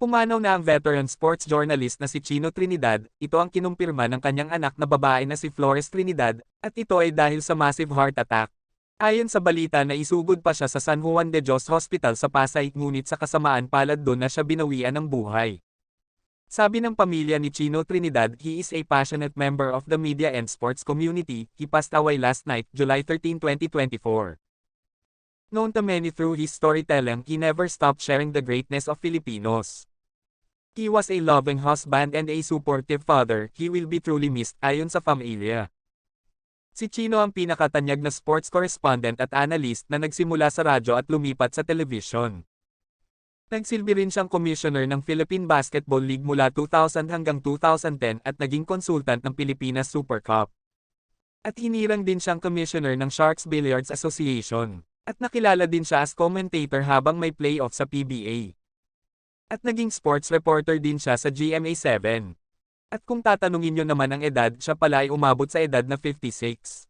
Pumanaw na ang veteran sports journalist na si Chino Trinidad, ito ang kinumpirma ng kanyang anak na babae na si Flores Trinidad, at ito ay dahil sa massive heart attack. Ayon sa balita na isugod pa siya sa San Juan de Dios Hospital sa Pasay ngunit sa kasamaan palad doon na siya binawian ng buhay. Sabi ng pamilya ni Chino Trinidad, he is a passionate member of the media and sports community, he passed away last night, July 13, 2024. Known to many through his storytelling, he never stopped sharing the greatness of Filipinos. He was a loving husband and a supportive father, he will be truly missed, ayon sa pamilya. Si Chino ang pinakatanyag na sports correspondent at analyst na nagsimula sa radyo at lumipat sa television. Nagsilbi rin siyang commissioner ng Philippine Basketball League mula 2000 hanggang 2010 at naging consultant ng Pilipinas Super Cup. At hinirang din siyang commissioner ng Sharks Billiards Association. At nakilala din siya as commentator habang may playoff sa PBA. At naging sports reporter din siya sa GMA7. At kung tatanungin nyo naman ang edad, siya pala ay umabot sa edad na 56.